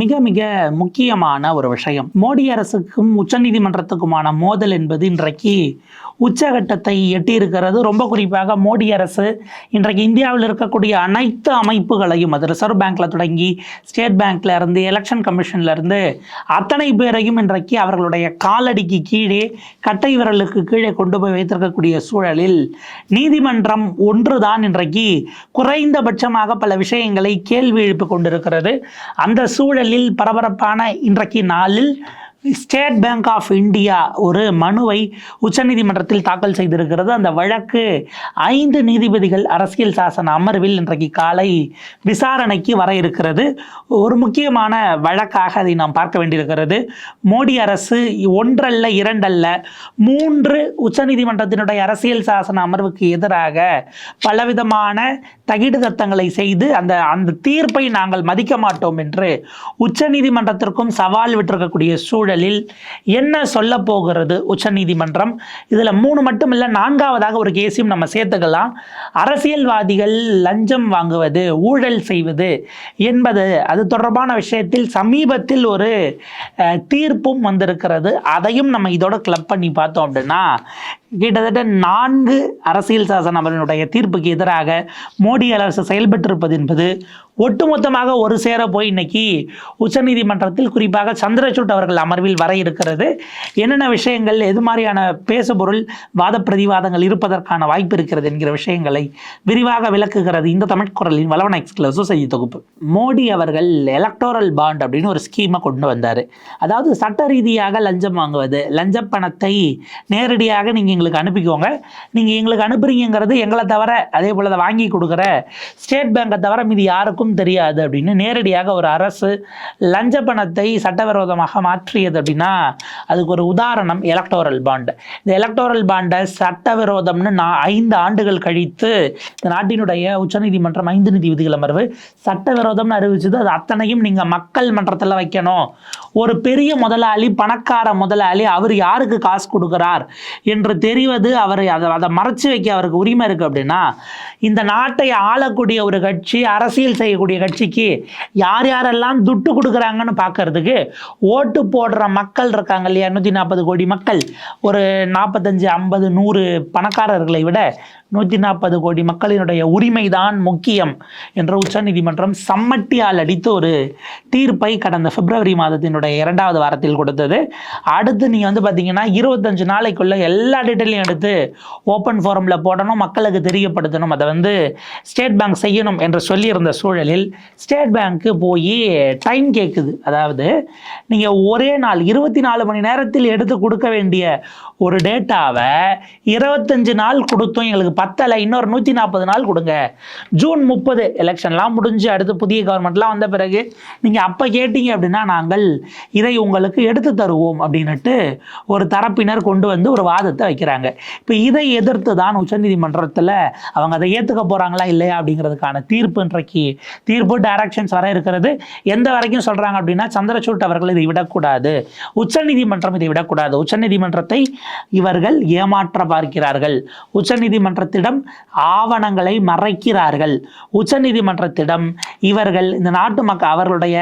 மிக மிக முக்கியமான ஒரு விஷயம். மோடி அரசுக்கும் உச்சநீதிமன்றத்துக்குமான மோதல் என்பது இன்றைக்கு உச்சகட்டத்தை எட்டியிருக்கிறது. ரொம்ப குறிப்பாக மோடி அரசு இன்றைக்கு இந்தியாவில் இருக்கக்கூடிய அனைத்து அமைப்புகளையும் அது ரிசர்வ் பேங்க்ல தொடங்கி ஸ்டேட் பேங்க்ல இருந்து எலெக்ஷன் கமிஷன்ல இருந்து அத்தனை பேரையும் இன்றைக்கு அவர்களுடைய காலடிக்கு கீழே கட்டை விரலுக்கு கீழே கொண்டு போய் வைத்திருக்கக்கூடிய சூழலில் நீதிமன்றம் ஒன்றுதான் இன்றைக்கு குறைந்தபட்சமாக பல விஷயங்களை கேள்வி எழுப்பி கொண்டிருக்கிறது. அந்த சூழல் சூழலில் பரபரப்பான இன்றைக்கு நாளில் ஸ்டேட் பேங்க் ஆஃப் இந்தியா ஒரு மனுவை உச்சநீதிமன்றத்தில் தாக்கல் செய்திருக்கிறது. அந்த வழக்கு ஐந்து நீதிபதிகள் அரசியல் சாசன அமர்வில் இன்றைக்கு காலை விசாரணைக்கு வர இருக்கிறது. ஒரு முக்கியமான வழக்காக அதை நாம் பார்க்க வேண்டியிருக்கிறது. மோடி அரசு ஒன்றல்ல இரண்டல்ல மூன்று உச்சநீதிமன்றத்தினுடைய அரசியல் சாசன அமர்வுக்கு எதிராக பலவிதமான தகிடு தத்தங்களை செய்து அந்த அந்த தீர்ப்பை நாங்கள் மதிக்க மாட்டோம் என்று உச்சநீதிமன்றத்திற்கும் சவால் விட்டிருக்கக்கூடிய சூழல் சூழலில் என்ன சொல்ல போகிறது உச்சநீதிமன்றம் இதில் மூணு மட்டும் இல்லை நான்காவதாக ஒரு கேஸையும் நம்ம சேர்த்துக்கலாம். அரசியல்வாதிகள் லஞ்சம் வாங்குவது ஊழல் செய்வது என்பது அது தொடர்பான விஷயத்தில் சமீபத்தில் ஒரு தீர்ப்பும் வந்திருக்கிறது. அதையும் நம்ம இதோட கிளப் பண்ணி பார்த்தோம் அப்படின்னா கிட்டத்தட்ட நான்கு அரசியல் சாசன அமர்வினுடைய தீர்ப்புக்கு எதிராக மோடி அரசு செயல்பட்டிருப்பது என்பது ஒட்டுமொத்தமாக ஒரு சேர போய் இன்னைக்கு உச்சநீதிமன்றத்தில் குறிப்பாக சந்திரசூட் அவர்கள் அமர்வில் வர இருக்கிறது. என்னென்ன விஷயங்கள் எது மாதிரியான பேசுபொருள் வாத பிரதிவாதங்கள் இருப்பதற்கான வாய்ப்பு இருக்கிறது என்கிற விஷயங்களை விரிவாக விளக்குகிறது இந்த தமிழ் குரலின் வளவன எக்ஸ்க்ளூசிவ் செய்தி தொகுப்பு. மோடி அவர்கள் எலக்டோரல் பாண்ட் அப்படின்னு ஒரு ஸ்கீமை கொண்டு வந்தார். அதாவது சட்ட ரீதியாக லஞ்சம் வாங்குவது லஞ்ச பணத்தை நேரடியாக நீங்கள் எங்களுக்கு அனுப்பிக்கோங்க. நீங்கள் எங்களுக்கு அனுப்புறீங்கிறது எங்களை தவிர அதே போல் அதை வாங்கி கொடுக்குற ஸ்டேட் பேங்கை தவிர மீது யாருக்கும் தெரியாது அப்படின்னு நேரடியாக ஒரு அரசு லஞ்ச பணத்தை சட்டவிரோதமாக மாற்றியது அப்படின்னா அதுக்கு ஒரு உதாரணம் எலக்டோரல் பாண்டு இந்த எலக்டோரல் பாண்டை சட்டவிரோதம்னு நான் ஐந்து ஆண்டுகள் கழித்து இந்த நாட்டினுடைய உச்சநீதிமன்றம் ஐந்து நீதிபதிகள் அமர்வு சட்டவிரோதம்னு அறிவிச்சது. அது அத்தனையும் நீங்கள் மக்கள் மன்றத்தில் வைக்கணும். ஒரு பெரிய முதலாளி பணக்கார முதலாளி அவர் யாருக்கு காசு கொடுக்குறார் என்று தெரிவது அவர் அதை அதை மறைச்சு வைக்க அவருக்கு உரிமை இருக்குது அப்படின்னா இந்த நாட்டை ஆளக்கூடிய ஒரு கட்சி அரசியல் செய்யக்கூடிய கட்சிக்கு யார் யாரெல்லாம் துட்டு கொடுக்குறாங்கன்னு பார்க்கறதுக்கு ஓட்டு போடுற மக்கள் இருக்காங்க இல்லையா? நூற்றி நாற்பது கோடி மக்கள். ஒரு நாற்பத்தஞ்சு ஐம்பது நூறு பணக்காரர்களை விட நூற்றி நாற்பது கோடி மக்களினுடைய உரிமைதான் முக்கியம் என்ற உச்சநீதிமன்றம் சம்மட்டியால் அடித்து ஒரு தீர்ப்பை கடந்த பிப்ரவரி மாதத்தினுடைய இரண்டாவது வாரத்தில் கொடுத்தது. அடுத்து நீங்கள் வந்து பார்த்தீங்கன்னா இருபத்தஞ்சு நாளைக்குள்ள எல்லா டீட்டெயிலையும் எடுத்து ஓப்பன் ஃபோரமில் போடணும் மக்களுக்கு தெரியப்படுத்தணும் அதை வந்து ஸ்டேட் பேங்க் செய்யணும் என்று சொல்லியிருந்த சூழலில் ஸ்டேட் பேங்க்கு போய் டைம் கேட்குது அதாவது நீங்கள் ஒரே நாள் இருபத்தி நாலு மணி நேரத்தில் எடுத்து கொடுக்க வேண்டிய ஒரு டேட்டாவை இருபத்தஞ்சு நாள் கொடுத்தும் எங்களுக்கு பத்தலை இன்னொரு நூற்றி நாற்பது நாள் கொடுங்க. ஜூன் முப்பது எலெக்ஷன்லாம் முடிஞ்சு அடுத்து புதிய கவர்மெண்ட்லாம் வந்த பிறகு நீங்கள் அப்போ கேட்டீங்க அப்படின்னா நாங்கள் இதை உங்களுக்கு எடுத்து தருவோம் அப்படின்னுட்டு ஒரு தரப்பினர் கொண்டு வந்து ஒரு வாதத்தை வைக்கிறாங்க. இப்போ இதை எதிர்த்து தான் உச்சநீதிமன்றத்தில் அவங்க அதை ஏற்றுக்க போகிறாங்களா இல்லையா அப்படிங்கிறதுக்கான தீர்ப்பு இன்றைக்கு தீர்ப்பு டைரக்ஷன்ஸ் வர இருக்கிறது. எந்த வரைக்கும் சொல்கிறாங்க அப்படின்னா சந்திரசூட் அவர்கள் இதை விடக்கூடாது. உச்சநீதிமன்றம் இதை விடக்கூடாது. உச்சநீதிமன்றத்தை இவர்கள் ஏமாற்ற பார்க்கிறார்கள். உச்சநீதிமன்றத்திடம் ஆவணங்களை மறைக்கிறார்கள். உச்சநீதிமன்றத்திடம் இவர்கள் இந்த நாட்டு மக்கள் அவர்களுடைய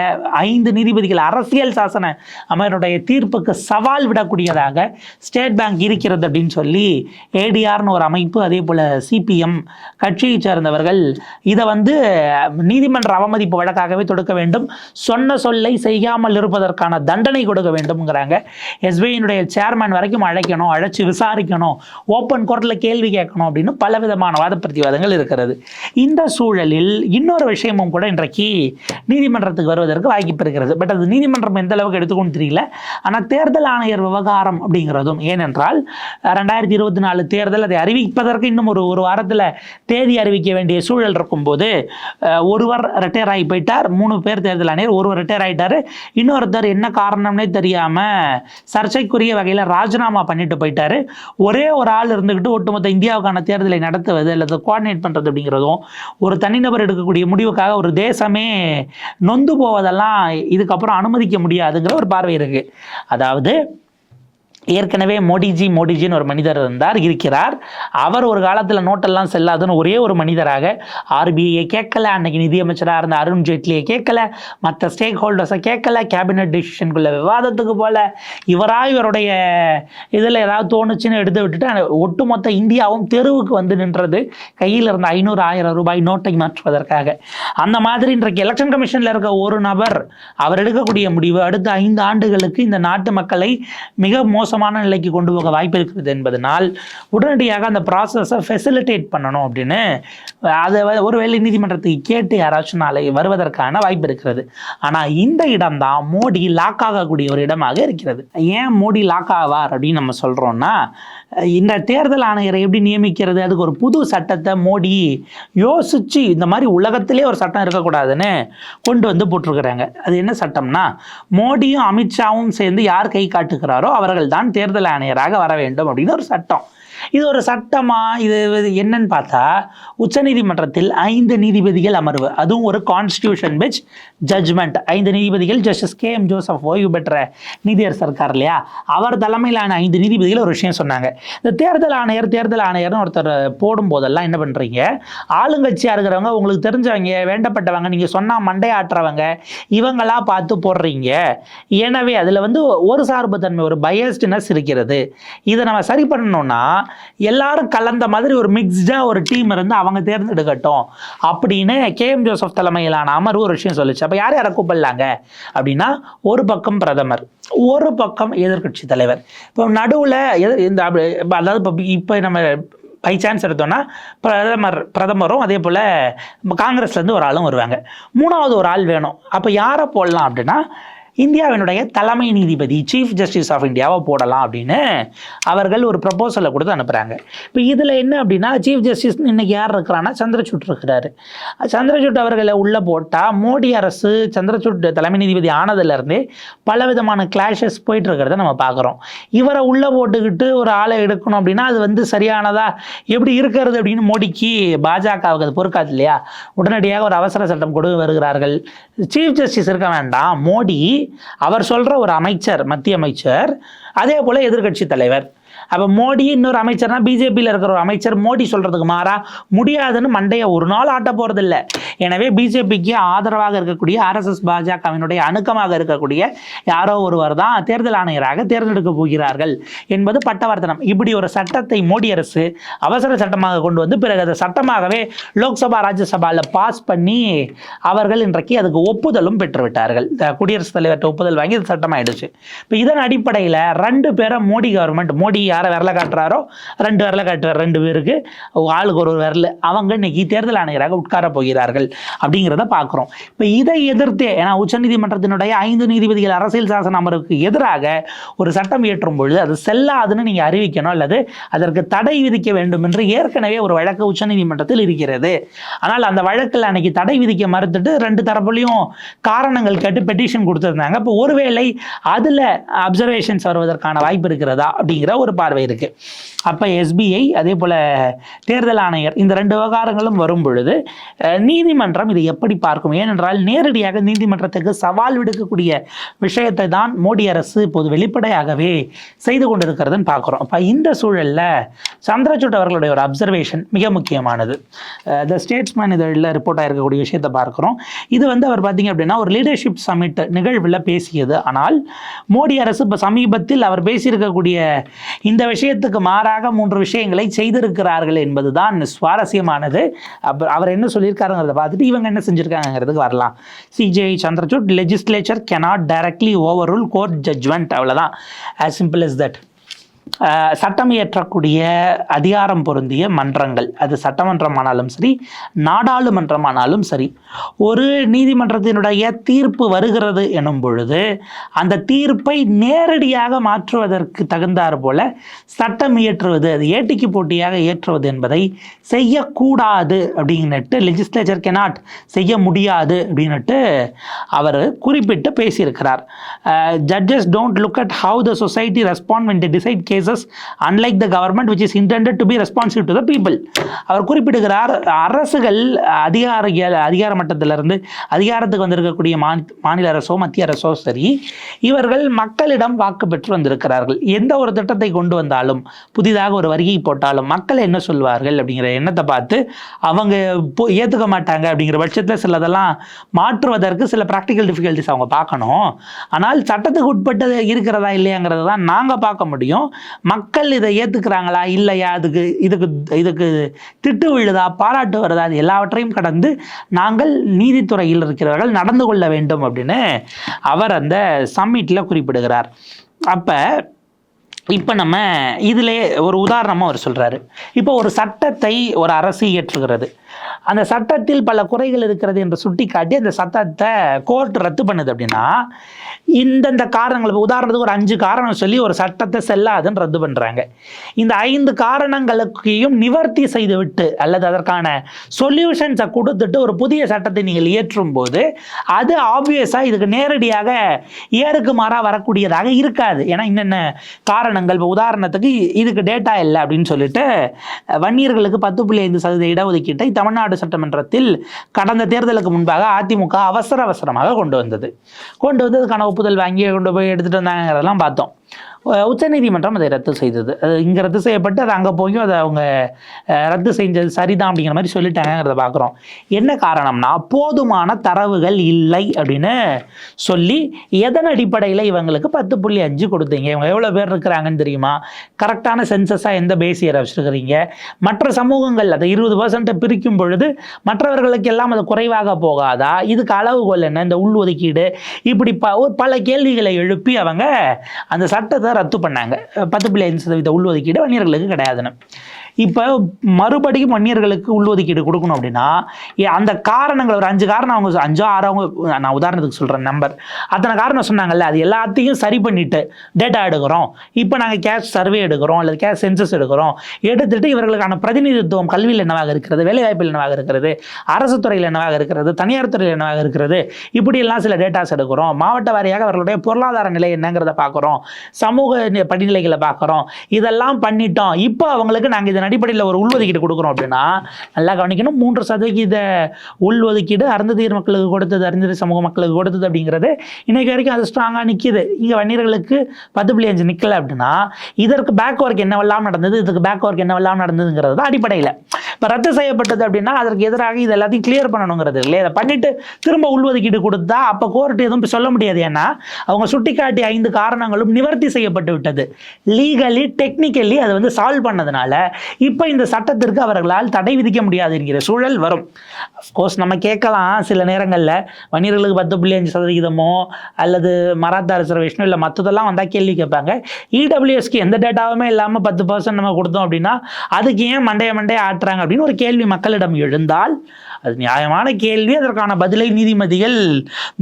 ஐந்து நீதிபதிகள் அரசியல் சாசன அமருடைய தீர்ப்புக்கு சவால் விடக்கூடியதாக ஸ்டேட் பேங்க் இருக்கிறது அப்படின்னு சொல்லி ஏடிஆர்னு ஒரு அமைப்பு அதே போல் சிபிஎம் கட்சியை சேர்ந்தவர்கள் இதை வந்து நீதிமன்ற அவமதிப்பு வழக்காகவே தொடுக்க வேண்டும். சொன்ன சொல்லை செய்யாமல் இருப்பதற்கான தண்டனை கொடுக்க வேண்டும்ங்கிறாங்க. எஸ்பிஐனுடைய சேர்மேன் வரைக்கும் அழைக்கணும் அழைச்சி விசாரிக்கணும் ஓப்பன் கோர்ட்டில் கேள்வி கேட்கணும் அப்படின்னு பல விதமான வாத பிரதிவாதங்கள் இருக்கிறது. இந்த சூழலில் இன்னொரு விஷயமும் கூட இன்றைக்கு நீதிமன்றத்துக்கு வருவதற்கு வாய்ப்பு இருக்கிறது. பட் அது நீதிமன்றம் எந்த அளவுக்கு எடுத்துக்கொண்டு தெரியல. ஆனால் தேர்தல் ஆணையர் விவகாரம் அப்படிங்கிறதும் ஏனென்றால் ரெண்டாயிரத்தி இருபத்தி நாலு தேர்தல் அதை அறிவிப்பதற்கு இன்னும் ஒரு ஒரு வாரத்தில் தேதி அறிவிக்க வேண்டிய சூழல் இருக்கும்போது ஒருவர் ரிட்டையர் ஆகி போயிட்டார். மூணு பேர் தேர்தல் ஆணையர் ஒருவர் ரிட்டையர் ஆகிட்டார் இன்னொருத்தர் என்ன காரணம்னே தெரியாமல் சர்ச்சைக்குரிய வகையில் ராஜினாமா பண்ணிட்டு போயிட்டாரு. ஒரே ஒரு ஆள் இருந்துக்கிட்டு ஒட்டுமொத்த இந்தியாவுக்கான தேர்தல் நடத்துவது அல்லது கோஆர்டினேட் பண்ணுறது அப்படிங்கிறதும் ஒரு தனிநபர் எடுக்கக்கூடிய முடிவுக்காக ஒரு தேசமே நொந்து போவதெல்லாம் இதுக்கப்புறம் அனுமதிக்க முடியாதுங்கிற ஒரு பார்வை இருக்குது அதாவது ஏற்கனவே மோடிஜி மோடிஜின்னு ஒரு மனிதர் இருந்தார் இருக்கிறார். அவர் ஒரு காலத்தில் நோட்டெல்லாம் செல்லாதுன்னு ஒரே ஒரு மனிதராக ஆர்பிஐயை கேட்கல அன்னைக்கு நிதியமைச்சராக இருந்த அருண் ஜேட்லியை கேட்கல மற்ற ஸ்டேக் ஹோல்டர்ஸை கேட்கல கேபினட் டிசிஷனுக்குள்ள விவாதத்துக்கு போல. இவராக இவருடைய இதில் ஏதாவது தோணுச்சுன்னு எடுத்து விட்டுட்டு ஒட்டுமொத்த இந்தியாவும் தெருவுக்கு வந்து நின்றது கையில் இருந்த ஐநூறு ஆயிரம் ரூபாய் நோட்டை மாற்றுவதற்காக. அந்த மாதிரி இன்றைக்கு எலெக்ஷன் கமிஷனில் இருக்க ஒரு நபர் அவர் எடுக்கக்கூடிய முடிவு அடுத்த ஐந்து ஆண்டுகளுக்கு இந்த நாட்டு மக்களை மிக மோசமான நிலைக்கு கொண்டு போக வாய்ப்பு இருக்கிறது என்பதனால் உடனடியாக அந்த ப்ராசஸை ஃபெசிலிட்டேட் பண்ணணும் அப்படின்னு அதை ஒருவேளை நீதிமன்றத்துக்கு கேட்டு யாராச்சும் நாளை வருவதற்கான வாய்ப்பு இருக்கிறது. ஆனால் இந்த இடம்தான் மோடி லாக் ஆகக்கூடிய ஒரு இடமாக இருக்கிறது. ஏன் மோடி லாக் ஆவார் அப்படின்னு நம்ம சொல்கிறோம்னா இந்த தேர்தல் ஆணையரை எப்படி நியமிக்கிறது? அதுக்கு ஒரு புது சட்டத்தை மோடி யோசிச்சு இந்த மாதிரி உலகத்திலே ஒரு சட்டம் இருக்கக்கூடாதுன்னு கொண்டு வந்து போட்டிருக்கிறாங்க. அது என்ன சட்டம்னா மோடியும் அமித்ஷாவும் சேர்ந்து யார் கை காட்டுகிறாரோ அவர்கள் தான் தேர்தல் ஆணையராக வர வேண்டும் அப்படின்னு ஒரு சட்டம். இது ஒரு சட்டமா இது என்னன்னு பார்த்தா உச்சநீதிமன்றத்தில் ஐந்து நீதிபதிகள் அமர்வு. அதுவும் ஒரு கான்ஸ்டியூஷன் பெஞ்ச் ஜட்ஜ்மெண்ட் ஐந்து நீதிபதிகள் ஜஸ்டிஸ் கே எம் ஜோசப் ஓய்வு பெற்ற நீதியரசர் இருக்கார் இல்லையா? அவர் தலைமையிலான ஐந்து நீதிபதிகள் ஒரு விஷயம் சொன்னாங்க. இந்த தேர்தல் ஆணையர் தேர்தல் ஆணையர்னு ஒருத்தர் போடும் போதெல்லாம் என்ன பண்ணுறீங்க ஆளுங்கட்சியாக இருக்கிறவங்க உங்களுக்கு தெரிஞ்சவங்க வேண்டப்பட்டவங்க நீங்கள் சொன்னால் மண்டையாட்டுறவங்க இவங்களாக பார்த்து போடுறீங்க. எனவே அதில் வந்து ஒரு சார்புத்தன்மை ஒரு பயஸ்ட்னஸ் இருக்கிறது. இதை நம்ம சரி பண்ணணும்னா எல்லாரும் கலந்த மாதிரி ஒரு மிக்ஸ்டாக ஒரு டீம் இருந்து அவங்க தேர்ந்தெடுக்கட்டும் அப்படின்னு கே. எம். ஜோசப் தலைமையிலான அமர்வு ஒரு விஷயம் சொல்லுச்சு. அப்போ யார் யாரை கூப்பிடலாங்க? அப்படின்னா ஒரு பக்கம் பிரதமர் ஒரு பக்கம் எதிர்க்கட்சி தலைவர். இப்போ நடுவில் இந்த அதாவது இப்போ இப்போ நம்ம பை சான்ஸ் எடுத்தோம்னா பிரதமர் பிரதமரும் அதே போல் காங்கிரஸ்லேருந்து ஒரு ஆளும் வருவாங்க. மூணாவது ஒரு ஆள் வேணும். அப்போ யாரை போடலாம் அப்படின்னா இந்தியாவினுடைய தலைமை நீதிபதி சீஃப் ஜஸ்டிஸ் ஆஃப் இந்தியாவை போடலாம் அப்படின்னு அவர்கள் ஒரு ப்ரப்போசலை கொடுத்து அனுப்புகிறாங்க இப்போ இதில் என்ன அப்படின்னா சீஃப் ஜஸ்டிஸ் இன்னைக்கு யார் இருக்கிறான்னா சந்திரசூட் இருக்கிறாரு. சந்திரசூட் அவர்களை உள்ளே போட்டால் மோடி அரசு சந்திரசூட் தலைமை நீதிபதி ஆனதுலேருந்தே பல விதமான கிளாஷஸ் போயிட்டுருக்கிறத நம்ம பார்க்குறோம். இவரை உள்ளே போட்டுக்கிட்டு ஒரு ஆளை எடுக்கணும் அப்படின்னா அது வந்து சரியானதா? எப்படி இருக்கிறது அப்படின்னு மோடிக்கு பாஜகவுக்கு அது பொறுக்காது இல்லையா? உடனடியாக ஒரு அவசர சட்டம் கொண்டு வருகிறார்கள். சீஃப் ஜஸ்டிஸ் இருக்க வேண்டாம். மோடி அவர் சொல்கிற ஒரு அமைச்சர் மத்திய அமைச்சர் அதே போல் எதிர்க்கட்சி தலைவர். அப்போ மோடி இன்னொரு அமைச்சர்னா பிஜேபியில் இருக்கிற ஒரு அமைச்சர் மோடி சொல்கிறதுக்கு மாறாக முடியாதுன்னு மண்டையை ஒரு நாள் ஆட்ட போகிறதில்ல எனவே பிஜேபிக்கு ஆதரவாக இருக்கக்கூடிய ஆர்எஸ்எஸ் பாஜகவினுடைய அணுக்கமாக இருக்கக்கூடிய யாரோ ஒருவர் தான் தேர்தல் ஆணையராக தேர்ந்தெடுக்க போகிறார்கள் என்பது பட்டவர்த்தனம். இப்படி ஒரு சட்டத்தை மோடி அரசு அவசர சட்டமாக கொண்டு வந்து பிறகு அதை சட்டமாகவே லோக்சபா ராஜ்யசபாவில் பாஸ் பண்ணி அவர்கள் இன்றைக்கு அதுக்கு ஒப்புதலும் பெற்றுவிட்டார்கள். குடியரசுத் தலைவர்கிட்ட ஒப்புதல் வாங்கி இது சட்டமாயிடுச்சு. இப்போ இதன் அடிப்படையில் ரெண்டு பேரை மோடி கவர்மெண்ட் மோடி விரல காட்டுறாரோ ரெண்டு விரல காட்டுறார் ரெண்டு பேருக்கு. ஆளுக்கு ஒரு விரல். அவங்க இன்னைக்கு தேர்தல் ஆணையராக உட்கார போகிறார்கள் அப்படிங்கிறத பார்க்குறோம். இப்போ இதை எதிர்த்தே ஏன்னா உச்சநீதிமன்றத்தினுடைய ஐந்து நீதிபதிகள் அரசியல் சாசன அமர்வுக்கு எதிராக ஒரு சட்டம் இயற்றும் பொழுது அது செல்லாதுன்னு நீங்கள் அறிவிக்கணும் அல்லது அதற்கு தடை விதிக்க வேண்டும் என்று ஏற்கனவே ஒரு வழக்கு உச்சநீதிமன்றத்தில் இருக்கிறது. ஆனால் அந்த வழக்கில் அன்னைக்கு தடை விதிக்க மறுத்துட்டு ரெண்டு தரப்புலையும் காரணங்கள் கேட்டு பெட்டிஷன் கொடுத்துருந்தாங்க. இப்போ ஒருவேளை அதில் அப்சர்வேஷன்ஸ் வருவதற்கான வாய்ப்பு இருக்கிறதா அப்படிங்கிற ஒரு பார்வை பார்வை இருக்குது அப்போ எஸ்பிஐ அதே போல் தேர்தல் ஆணையர் இந்த ரெண்டு விவகாரங்களும் வரும் பொழுது நீதிமன்றம் இதை எப்படி பார்க்கும்? ஏனென்றால் நேரடியாக நீதிமன்றத்துக்கு சவால் விடுக்கக்கூடிய விஷயத்தை தான் மோடி அரசு இப்போது வெளிப்படையாகவே செய்து கொண்டிருக்கிறதுன்னு பார்க்குறோம். அப்போ இந்த சூழலில் சந்திரசூட் அவர்களுடைய ஒரு அப்சர்வேஷன் மிக முக்கியமானது. த ஸ்டேட்ஸ்மேன் இதழில் ரிப்போர்ட் ஆகிருக்கக்கூடிய விஷயத்தை பார்க்குறோம். இது வந்து அவர் பார்த்தீங்க அப்படின்னா ஒரு லீடர்ஷிப் சமிட் நிகழ்வில் பேசியது. ஆனால் மோடி அரசு இப்போ சமீபத்தில் அவர் பேசியிருக்கக்கூடிய இந்த விஷயத்துக்கு மாறாக மூன்று விஷயங்களை செய்திருக்கிறார்கள் என்பதுதான் சுவாரஸ்யமானது. அப்புறம் அவர் என்ன சொல்லியிருக்காருங்கிறத பார்த்துட்டு இவங்க என்ன செஞ்சுருக்காங்கிறதுக்கு வரலாம். CJI Chandrachud legislature cannot directly overrule court judgment அவ்வளோதான் ஆஸ் சிம்பிள் இஸ் தட் சட்டம் இயற்றக்கூடிய அதிகாரம் பொருந்திய மன்றங்கள். அது சட்டமன்றமானாலும் சரி நாடாளுமன்றமானாலும் சரி ஒரு நீதிமன்றத்தினுடைய தீர்ப்பு வருகிறது எனும் பொழுது அந்த தீர்ப்பை நேரடியாக மாற்றுவதற்கு தகுந்தாறு போல சட்டம் இயற்றுவது அது ஏட்டிக்கு போட்டியாக ஏற்றுவது என்பதை செய்யக்கூடாது அப்படின்னுட்டு லெஜிஸ்லேச்சர் கெனாட் செய்ய முடியாது அப்படின்னுட்டு அவர் குறிப்பிட்டு பேசியிருக்கிறார். Judges don't look at how the society respond decide they cases unlike the government which is intended to be responsive to the people அவர் குறிப்பிடுகிறார் அரசுகள் அதிகார அதிகார மட்டத்திலிருந்து அதிகாரத்துக்கு வந்திருக்கக்கூடிய மாநில அரசோ மத்திய அரசோ சரி இவர்கள் மக்களிடம் வாக்கு பெற்று வந்திருக்கிறார்கள். எந்த ஒரு திட்டத்தை கொண்டு வந்தாலும் புதிதாக ஒரு வரியை போட்டாலும் மக்கள் என்ன சொல்வார்கள்? அப்படிங்கிற எண்ணத்தை பார்த்து அவங்க ஏற்றுக்க மாட்டாங்க. அப்படிங்கிற பட்சத்தில் சிலதெல்லாம் மாற்றுவதற்கு சில ப்ராக்டிக்கல் டிஃபிகல்ட்டிஸ் அவங்க பார்க்கணும். ஆனால் சட்டத்துக்கு உட்பட்டது இருக்கிறதா இல்லையாங்கிறத தான் நாங்கள் பார்க்க முடியும். மக்கள் இதை ஏற்றுக்கிறாங்களா இல்லையா? அதுக்கு இதுக்கு இதுக்கு திட்டு விழுதா? பாராட்டு வருதா? அது எல்லாவற்றையும் கடந்து நாங்கள் நீதித்துறையில் இருக்கிறவர்கள் நடந்து கொள்ள வேண்டும் அப்படின்னு அவர் அந்த சம்மிட்டில் குறிப்பிடுகிறார். அப்போ இப்போ நம்ம இதிலே ஒரு உதாரணமாக அவர் சொல்கிறாரு இப்போ ஒரு சட்டத்தை ஒரு அரசு இயற்றுகிறது. அந்த சட்டத்தில் பல குறைகள் இருக்கிறது என்று சுட்டிக்காட்டி அந்த சட்டத்தை கோர்ட் ரத்து பண்ணுது அப்படின்னா இந்தந்த காரணங்கள் உதாரணத்துக்கு ஒரு அஞ்சு காரணம் சொல்லி ஒரு சட்டத்தை செல்லாதுன்னு ரத்து பண்ணுறாங்க இந்த ஐந்து காரணங்களுக்கையும் நிவர்த்தி செய்துவிட்டு அல்லது அதற்கான சொல்யூஷன்ஸை கொடுத்துட்டு ஒரு புதிய சட்டத்தை நீங்கள் இயற்றும் போது அது ஆப்வியஸாக இதுக்கு நேரடியாக ஏறுக்கு மாறாக வரக்கூடியதாக இருக்காது. ஏன்னா என்னென்ன காரணங்கள்? இப்போ உதாரணத்துக்கு இதுக்கு டேட்டா இல்லை அப்படின்னு சொல்லிட்டு வன்னியர்களுக்கு பத்து புள்ளி ஐந்து சதவீத இடஒதுக்கீட்டை தமிழ்நாடு சட்டமன்றத்தில் கடந்த தேர்தலுக்கு முன்பாக அதிமுக அவசர அவசரமாக கொண்டு வந்தது. கொண்டு வந்ததுக்கான ஒப்புதல் வாங்கி கொண்டு போய் எடுத்துகிட்டு வந்தாங்கிறதெல்லாம் பார்த்தோம். உச்சநீதிமன்றம் அதை ரத்து செய்தது. அது இங்கே ரத்து செய்யப்பட்டு அது அங்கே போயும் அதை அவங்க ரத்து செஞ்சது சரிதான் அப்படிங்கிற மாதிரி சொல்லிட்டாங்கிறத பார்க்குறோம் என்ன காரணம்னா போதுமான தரவுகள் இல்லை அப்படின்னு சொல்லி எதன் அடிப்படையில் இவங்களுக்கு பத்து புள்ளி அஞ்சு கொடுத்தீங்க? இவங்க எவ்வளோ பேர் இருக்கிறாங்கன்னு தெரியுமா? கரெக்டான சென்சஸாக எந்த பேசியரை வச்சுருக்கிறீங்க? மற்ற சமூகங்கள் அதை இருபது பர்சன்ட்டை பிரிக்கும் பொழுது மற்றவர்களுக்கு எல்லாம் அது குறைவாக போகாதா? இதுக்கு அளவுகோல் என்ன? இந்த உள்ஒதுக்கீடு இப்படி ப பல கேள்விகளை எழுப்பி அவங்க அந்த சட்டத்தை ரத்து பண்ணாங்க. பத்து புள்ளி ஐந்து சதவீத உள்ஒதுக்கீடு வன்னியர்களுக்கு கிடையாதுன்னு இப்போ மறுபடியும் வன்னியர்களுக்கு உள்ஒதுக்கீடு கொடுக்கணும் அப்படின்னா அந்த காரணங்கள் ஒரு அஞ்சு காரணம் அவங்க அஞ்சோ ஆறோ அவங்க நான் உதாரணத்துக்கு சொல்கிறேன் நம்பர் அத்தனை காரணம் சொன்னாங்கல்ல அது எல்லாத்தையும் சரி பண்ணிட்டு டேட்டா எடுக்கிறோம். இப்போ நாங்கள் கேஷ் சர்வே எடுக்கிறோம் அல்லது கேஷ் சென்சஸ் எடுக்கிறோம். எடுத்துட்டு இவர்களுக்கான பிரதிநிதித்துவம் கல்வியில் என்னவாக இருக்கிறது வேலைவாய்ப்பில் என்னவாக இருக்கிறது அரசு துறையில் என்னவாக இருக்கிறது தனியார் துறையில் என்னவாக இருக்கிறது இப்படியெல்லாம் சில டேட்டாஸ் எடுக்கிறோம். மாவட்ட வாரியாக அவர்களுடைய பொருளாதார நிலை என்னங்கிறத பார்க்குறோம். சமூக படிநிலைகளை பார்க்குறோம். இதெல்லாம் பண்ணிட்டோம். இப்போ அவங்களுக்கு நாங்கள் இதன் அடிப்படையில் ஒரு உள்ஒதுக்கீடு கொடுக்குறோம் அப்படின்னா நல்லா கவனிக்கணும். மூன்று சதவிகித உள்ஒதுக்கீடு அருந்ததீர் மக்களுக்கு கொடுத்தது அருந்ததி சமூக மக்களுக்கு கொடுத்தது அப்படிங்கிறது இன்றைக்கு வரைக்கும் அது ஸ்ட்ராங்காக நிற்கிது இங்கே வன்னியர்களுக்கு பத்து புள்ளி அஞ்சு நிற்கல அப்படின்னா இதற்கு பேக் ஒர்க் என்னவெல்லாம் நடந்தது இதுக்கு பேக் ஒர்க் என்னவெல்லாம் நடந்ததுங்கிறது தான் அடிப்படையில். இப்போ ரத்து செய்யப்பட்டது அப்படின்னா அதற்கு எதிராக இது எல்லாத்தையும் கிளியர் பண்ணணுங்கிறது இல்லையா? இதை பண்ணிட்டு திரும்ப உள்ஒதுக்கீடு கொடுத்தா அப்போ கோர்ட் எதுவும் சொல்ல முடியாது. ஏன்னா அவங்க சுட்டிக்காட்டிய ஐந்து காரணங்களும் நிவர்த்தி செய்யப்பட்டு விட்டது. லீகலி டெக்னிக்கலி அதை வந்து சால்வ் பண்ணதுனால இப்போ இந்த சட்டத்திற்கு அவர்களால் தடை விதிக்க முடியாது என்கிற சூழல் வரும். கோர்ஸ் நம்ம கேட்கலாம் சில நேரங்களில் வணிகர்களுக்கு பத்து புள்ளி அஞ்சு சதவிகிதமோ அல்லது மராத்தா ரிசர்வேஷனோ இல்லை மற்றதெல்லாம் வந்தால் கேள்வி கேட்பாங்க. இடபிள்யூஎஸ்க்கு எந்த டேட்டாவுமே இல்லாமல் பத்து பர்சன்ட் நம்ம கொடுத்தோம் அப்படின்னா அதுக்கு ஏன் மண்டைய மண்டைய ஆட்டுறாங்க அப்படின்னு ஒரு கேள்வி மக்களிடம் எழுந்தால் அது நியாயமான கேள்வி அதற்கான பதிலை நீதிமதிகள்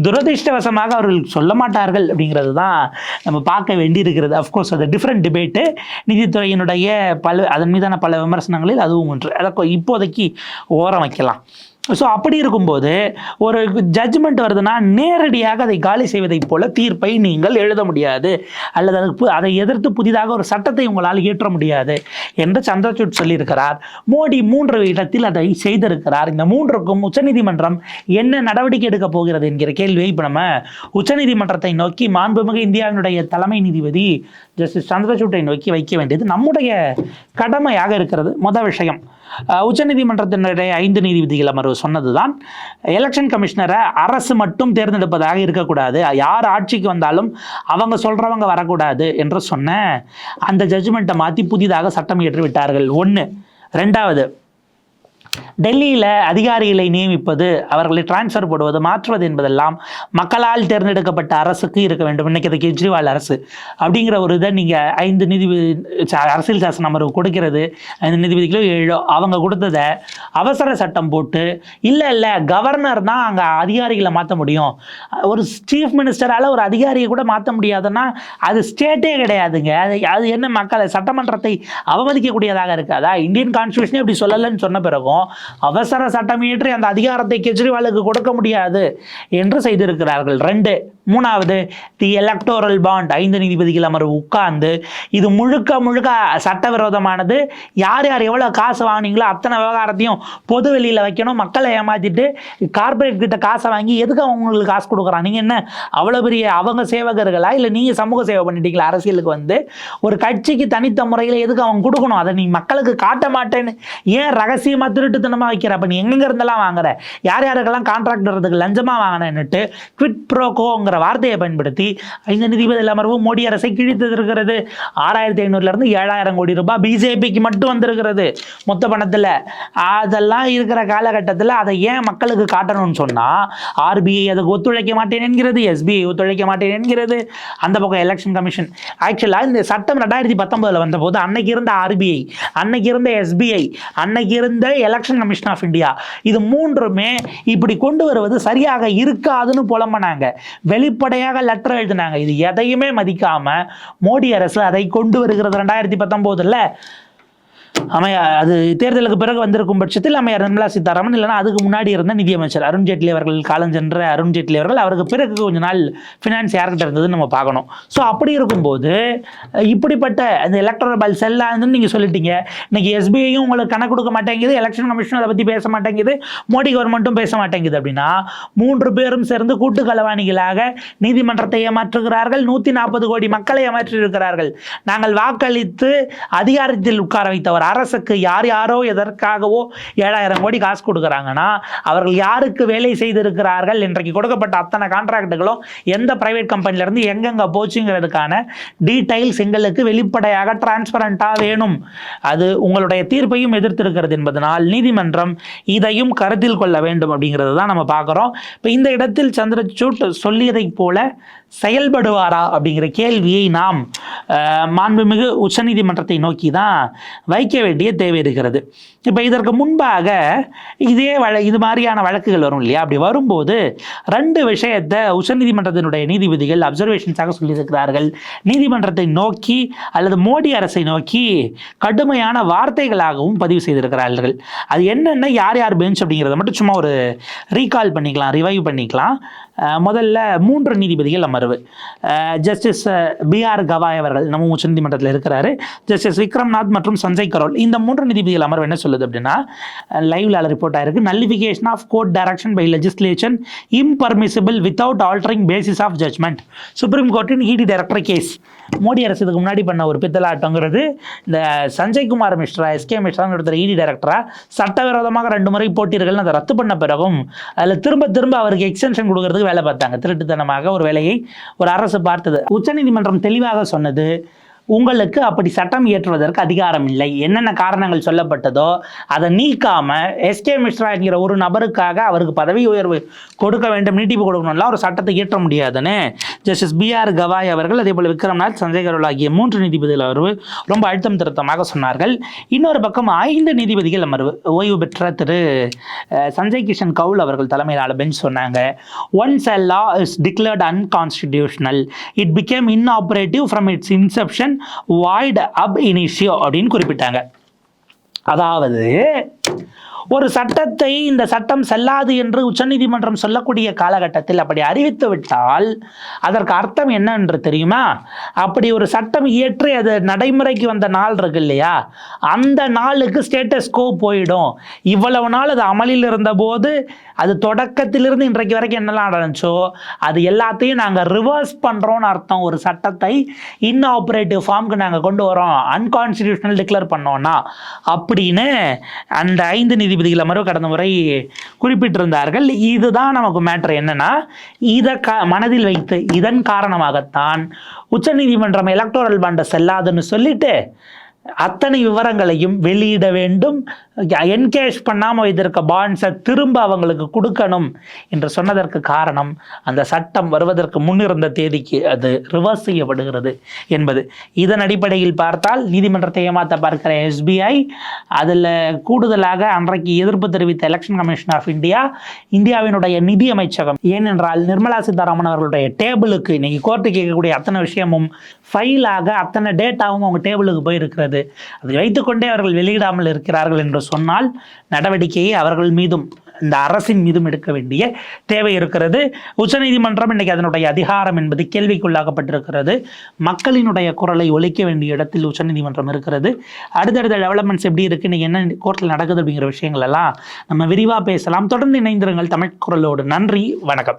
துரதிர்ஷ்டவசமாக அவர்கள் சொல்ல மாட்டார்கள் அப்படிங்கிறது தான் நம்ம பார்க்க வேண்டி இருக்கிறது அஃப்கோர்ஸ் அது டிஃப்ரெண்ட் டிபேட்டு நீதித்துறையினுடைய பல அதன் மீதான பல விமர்சனங்களில் அதுவும் ஒன்று. அதை இப்போதைக்கு ஓரம் வைக்கலாம். ஸோ அப்படி இருக்கும்போது ஒரு ஜட்ஜ்மெண்ட் வருதுன்னா நேரடியாக அதை காலி செய்வதைப் போல தீர்ப்பை நீங்கள் எழுத முடியாது. அல்லது அதுக்கு பு- அதை எதிர்த்து புதிதாக ஒரு சட்டத்தை உங்களால் இயற்ற முடியாது என்று சந்திரசூட் சொல்லியிருக்கிறார். மோடி மூன்று இடத்தில் அதை செய்திருக்கிறார். இந்த மூன்றுக்கும் உச்சநீதிமன்றம் என்ன நடவடிக்கை எடுக்க போகிறது என்கிற கேள்வியை இப்போ நம்ம உச்சநீதிமன்றத்தை நோக்கி மாண்புமிகு இந்தியாவினுடைய தலைமை நீதிபதி ஜஸ்டிஸ் சந்திரசூட்டை நோக்கி வைக்க வேண்டியது நம்முடைய கடமையாக இருக்கிறது. மொதல் விஷயம். உச்சநீதிமன்றத்தினுடைய ஐந்து நீதிபதிகள் அமர்வு சொன்னதுதான். எலெக்ஷன் கமிஷனரை அரசு மட்டும் தேர்ந்தெடுப்பதாக இருக்கக்கூடாது. யார் ஆட்சிக்கு வந்தாலும் அவங்க சொல்றவங்க வரக்கூடாது என்று சொன்ன அந்த ஜட்ஜ்மெண்ட்டை மாற்றி புதிதாக சட்டம் இயற்றி விட்டார்கள் ஒன்று ரெண்டாவது டெல்லியில் அதிகாரிகளை நியமிப்பது அவர்களை டிரான்ஸ்ஃபர் போடுவது மாற்றுவது என்பதெல்லாம் மக்களால் தேர்ந்தெடுக்கப்பட்ட அரசுக்கு இருக்க வேண்டும். இன்னைக்கு அது கெஜ்ரிவால் அரசு. அப்படிங்கிற ஒரு இதை நீங்கள் ஐந்து நீதிபதி அரசியல் சாசன அமர்வு கொடுக்கிறது. ஐந்து நீதிபதிகளோ ஏழோ அவங்க கொடுத்ததை அவசர சட்டம் போட்டு இல்லை இல்லை கவர்னர் தான் அங்கே அதிகாரிகளை மாற்ற முடியும். ஒரு சீஃப் மினிஸ்டரால் ஒரு அதிகாரியை கூட மாற்ற முடியாதுன்னா அது ஸ்டேட்டே கிடையாதுங்க. அது அது என்ன மக்களை சட்டமன்றத்தை அவமதிக்கக்கூடியதாக இருக்காதா? இந்தியன் கான்ஸ்டியூஷனே அப்படி சொல்லலைன்னு சொன்ன பிறகும் அவசர சட்டம் இயற்றி அந்த அதிகாரத்தை கெஜ்ரிவாலுக்கு கொடுக்க முடியாது என்று செய்திருக்கிறார்கள். ரெண்டு மூணாவது தி எலக்டோரல் பாண்ட் ஐந்து நீதிபதிகள் அமர்வு உட்கார்ந்து இது முழுக்க முழுக்க சட்டவிரோதமானது. யார் யார் எவ்வளோ காசு வாங்கினீங்களோ அத்தனை விவகாரத்தையும் பொது வெளியில் வைக்கணும். மக்களை ஏமாத்திட்டு கார்ப்பரேட் கிட்ட காசை வாங்கி எதுக்கு அவங்களுக்கு காசு கொடுக்குறான் நீங்கள் என்ன அவ்வளோ பெரிய அவங்க சேவகர்களா? இல்லை நீங்கள் சமூக சேவை பண்ணிட்டீங்களா? அரசியலுக்கு வந்து ஒரு கட்சிக்கு தனித்த முறையில் எதுக்கு அவங்க கொடுக்கணும்? அதை நீ மக்களுக்கு காட்ட மாட்டேன்னு ஏன் ரகசியமாக திருட்டுத்தனமாக வைக்கிற? அப்போ நீ எங்கெங்க இருந்தெல்லாம் வாங்குற? யார் யாருக்கெல்லாம் கான்ட்ராக்ட் வர்றதுக்கு லஞ்சமாக வாங்கினேன்னுட்டு குவிட் ப்ரோகோங்கிற வார்த்தையை பயன்படுத்தி ஐந்து நீதிபதி அமர்வு மோடி அரசை கிழித்திருக்கிறது ஆறாயிரத்தி ஐநூறுலேருந்து ஏழாயிரம் கோடி ரூபாய் பிஜேபிக்கு மட்டும் வந்திருக்கிறது. மொத்த பணத்தில். அதெல்லாம் இருக்கிற காலகட்டத்தில் அதை ஏன் மக்களுக்கு காட்டணும்னு சொன்னால் ஆர்பிஐ அதுக்கு ஒத்துழைக்க மாட்டேன் என்கிறது எஸ்பிஐ ஒத்துழைக்க மாட்டேன் என்கிறது. அந்த பக்கம் எலெக்ஷன் கமிஷன் ஆக்சுவலாக இந்த சட்டம் ரெண்டாயிரத்தி பத்தொன்பதில் வந்தபோது அன்னைக்கு இருந்த ஆர்பிஐ அன்னைக்கு இருந்த எஸ்பிஐ அன்னைக்கு இருந்த எலெக்ஷன் கமிஷன் ஆஃப் இந்தியா இது மூன்றுமே இப்படி கொண்டு வருவது சரியாக இருக்காதுன்னு புலம்பினாங்க. வெளிப்படையாக லெட்டர் எழுதினாங்க. இது எதையுமே மதிக்காமல் மோடி அரசு அதை கொண்டு வருகிறது. ரெண்டாயிரத்தி பத்தொம்போதில் அமையா அது தேர்தலுக்கு பிறகு வந்திருக்கும் பட்சத்தில் அமையார் நிர்மலா சீதாராமன் இல்லைன்னா அதுக்கு முன்னாடி இருந்த நிதியமைச்சர் அருண் ஜேட்லி அவர்கள் காலஞ்சென்ற அருண் ஜேட்லி அவர்கள் அவருக்கு பிறகு கொஞ்ச நாள் ஃபினான்ஸ் யார்கிட்ட இருந்ததுன்னு நம்ம பார்க்கணும். ஸோ அப்படி இருக்கும்போது இப்படிப்பட்ட அந்த எலக்ட்ரல் பால் செல்லாதுன்னு நீங்கள் சொல்லிட்டீங்க. இன்னைக்கு எஸ்பிஐயும் உங்களுக்கு கணக்கு கொடுக்க மாட்டேங்குது எலெக்ஷன் கமிஷன் அதை பற்றி பேச மாட்டேங்குது மோடி கவர்மெண்ட்டும் பேச மாட்டேங்குது அப்படின்னா மூன்று பேரும் சேர்ந்து கூட்டு களவாணிகளாக நீதிமன்றத்தை ஏமாற்றுகிறார்கள் நூற்றி நாற்பது கோடி மக்களை ஏமாற்றியிருக்கிறார்கள். நாங்கள் வாக்களித்து அதிகாரத்தில் உட்கார வைத்தவர் ஒரு அரசுக்கு யார் யாரோ எதற்காகவோ ஏழாயிரம் கோடி காசு கொடுக்குறாங்கன்னா அவர்கள் யாருக்கு வேலை செய்திருக்கிறார்கள் இன்றைக்கு கொடுக்கப்பட்ட அத்தனை கான்ட்ராக்டுகளும் எந்த பிரைவேட் கம்பெனிலேருந்து எங்கெங்கே போச்சுங்கிறதுக்கான டீடைல்ஸ் எங்களுக்கு வெளிப்படையாக டிரான்ஸ்பரண்ட்டாக வேணும். அது உங்களுடைய தீர்ப்பையும் எதிர்த்திருக்கிறது என்பதனால் நீதிமன்றம் இதையும் கருத்தில் கொள்ள வேண்டும் அப்படிங்கிறது தான் நம்ம பார்க்குறோம். இப்போ இந்த இடத்தில் சந்திரசூட் சொல்லியதைப் போல செயல்படுவாரா அப்படிங்கிற கேள்வியை நாம் மாண்புமிகு உச்சநீதிமன்றத்தை நோக்கி தான் வைக்க வேண்டிய தேவை இருக்கிறது. இப்போ இதற்கு முன்பாக இதே வழ இது மாதிரியான வழக்குகள் வரும் இல்லையா? அப்படி வரும்போது ரெண்டு விஷயத்தை உச்சநீதிமன்றத்தினுடைய நீதிபதிகள் அப்சர்வேஷன்ஸாக சொல்லியிருக்கிறார்கள். நீதிமன்றத்தை நோக்கி அல்லது மோடி அரசை நோக்கி கடுமையான வார்த்தைகளாகவும் பதிவு செய்திருக்கிறார்கள். அது என்னென்ன யார் யார் பெஞ்ச் அப்படிங்கிறத மட்டும் சும்மா ஒரு ரீகால் பண்ணிக்கலாம் ரிவைவ் பண்ணிக்கலாம். முதல்ல மூன்று நீதிபதிகள் அமர்வு ஜஸ்டிஸ் பிஆர் கவாய் அவர்கள் நம்ம உச்சநீதிமன்றத்தில் இருக்கிறாரு. ஜஸ்டிஸ் விக்ரம்நாத் மற்றும் சஞ்சய் கரோல். இந்த மூன்று நீதிபதிகள் அமர்வு என்ன சொல்லுது அப்படின்னா லைவ்ல ரிப்போர்ட் ஆயிருக்கு nullification of court direction by legislation impermissible without altering basis of judgment supreme கோர்ட்டின் ED director case Modi அரசு இதுக்கு முன்னாடி பண்ண ஒரு பித்தலாட்டங்கிறது இந்த சஞ்சய் குமார் மிஸ்ரா எஸ்கே மிஸ்ரா ஒருத்தர் இடி டைரக்டரா சட்டவிரோதமாக ரெண்டு முறை போட்டீர்கள் அதை ரத்து பண்ண பிறகும் அதில் திரும்ப திரும்ப அவருக்கு எக்ஸ்டென்ஷன் கொடுக்கறதுக்கு வேலை பார்த்தாங்க. திருட்டுத்தனமாக ஒரு வேலையை ஒரு அரசு பார்த்தது. உச்சநீதிமன்றம் தெளிவாக சொன்னது உங்களுக்கு அப்படி சட்டம் இயற்றுவதற்கு அதிகாரம் இல்லை. என்னென்ன காரணங்கள் சொல்லப்பட்டதோ அதை நீக்காம எஸ்கே மிஸ்ரா என்கிற ஒரு நபருக்காக அவருக்கு பதவி உயர்வு கொடுக்க வேண்டும் நீட்டிப்பு கொடுக்கணும்லாம் ஒரு சட்டத்தை இயற்ற முடியாதுன்னு. ஜஸ்டிஸ் பிஆர் கவாய் அவர்கள் அதே போல் விக்ரம்நாத் சஞ்சய் கரோல் ஆகிய மூன்று நீதிபதிகள் அமர்வு ரொம்ப அழுத்தம் திருத்தமாக சொன்னார்கள். இன்னொரு பக்கம் ஐந்து நீதிபதிகள் அமர்வு ஓய்வு பெற்ற திரு சஞ்சய் கிஷன் கவுல் அவர்கள் தலைமையிலான பெஞ்ச் சொன்னாங்க. Once a is declared unconstitutional it became became inoperative from its inception void ab initio அப்படின்னு குறிப்பிட்டாங்க. அதாவது ஒரு சட்டத்தை இந்த சட்டம் செல்லாது என்று உச்சநீதிமன்றம் சொல்லக்கூடிய காலகட்டத்தில் அப்படி அறிவித்து விட்டால் அதற்கு அர்த்தம் என்ன என்று தெரியுமா? அப்படி ஒரு சட்டம் இயற்றி அது நடைமுறைக்கு வந்த நாள் இருக்கு இல்லையா? அந்த நாளுக்கு ஸ்டேட்டஸ் கோ போயிடும். இவ்வளவு நாள் அது அமலில் இருந்தபோது அது தொடக்கத்திலிருந்து இன்றைக்கு வரைக்கும் என்னெல்லாம் நடந்துச்சோ அது எல்லாத்தையும் நாங்கள் ரிவர்ஸ் பண்ணுறோன்னு அர்த்தம். ஒரு சட்டத்தை இன்ஆப்ரேட்டிவ் ஃபார்முக்கு நாங்கள் கொண்டு வரோம். அன்கான்ஸ்டிடியூஷனல் டிக்ளேர் பண்ணோன்னா அப்படின்னு அந்த ஐந்து நீதிபதிகள் அமர்வு கடந்த முறை குறிப்பிட்டிருந்தார்கள். இதுதான் நமக்கு மேட்ரு என்னன்னா இதை க மனதில் வைத்து இதன் காரணமாகத்தான் உச்சநீதிமன்றம் எலக்டோரல் பாண்டை செல்லாதுன்னு சொல்லிட்டு அத்தனை விவரங்களையும் வெளியிட வேண்டும். என்கேஷ் பண்ணாமல் வைத்திருக்க பாண்ட்ஸை திரும்ப அவங்களுக்கு கொடுக்கணும் என்று சொன்னதற்கு காரணம் அந்த சட்டம் வருவதற்கு முன்னிருந்த தேதிக்கு அது ரிவர்ஸ் செய்யப்படுகிறது என்பது. இதன் அடிப்படையில் பார்த்தால் நீதிமன்றத்தை ஏமாற்ற பார்க்கிற எஸ்பிஐ அதில் கூடுதலாக அன்றைக்கு எதிர்ப்பு தெரிவித்த எலெக்ஷன் கமிஷன் ஆஃப் இந்தியா இந்தியாவினுடைய நிதி அமைச்சகம். ஏனென்றால் நிர்மலா சீதாராமன் அவர்களுடைய டேபிளுக்கு இன்னைக்கு கோர்ட்டு கேட்கக்கூடிய அத்தனை விஷயமும் ஃபைலாக அத்தனை டேட்டாவும் அவங்க டேபிளுக்கு போயிருக்கிறது. அதை வைத்துக்கொண்டே அவர்கள் வெளியிடாமல் இருக்கிறார்கள் என்று சொன்னால் நடவடிக்கையை அவர்கள் மீதும் இந்த அரசின் மீதும் எடுக்க வேண்டிய தேவை இருக்கிறது. உச்சநீதிமன்றம் இன்னைக்கு அதனுடைய அதிகாரம் என்பது கேள்விக்குள்ளாக்கப்பட்டிருக்கிறது. மக்களினுடைய குரலை ஒழிக்க வேண்டிய இடத்தில் உச்சநீதிமன்றம் இருக்கிறது. அடுத்தடுத்த டெவலப்மெண்ட்ஸ் எப்படி இருக்கு இன்னைக்கு என்ன கோர்ட்டில் நடக்குது அப்படிங்கிற விஷயங்கள் எல்லாம் நம்ம விரிவாக பேசலாம். தொடர்ந்து இணைந்திருங்கள் தமிழ் குரலோடு. நன்றி வணக்கம்.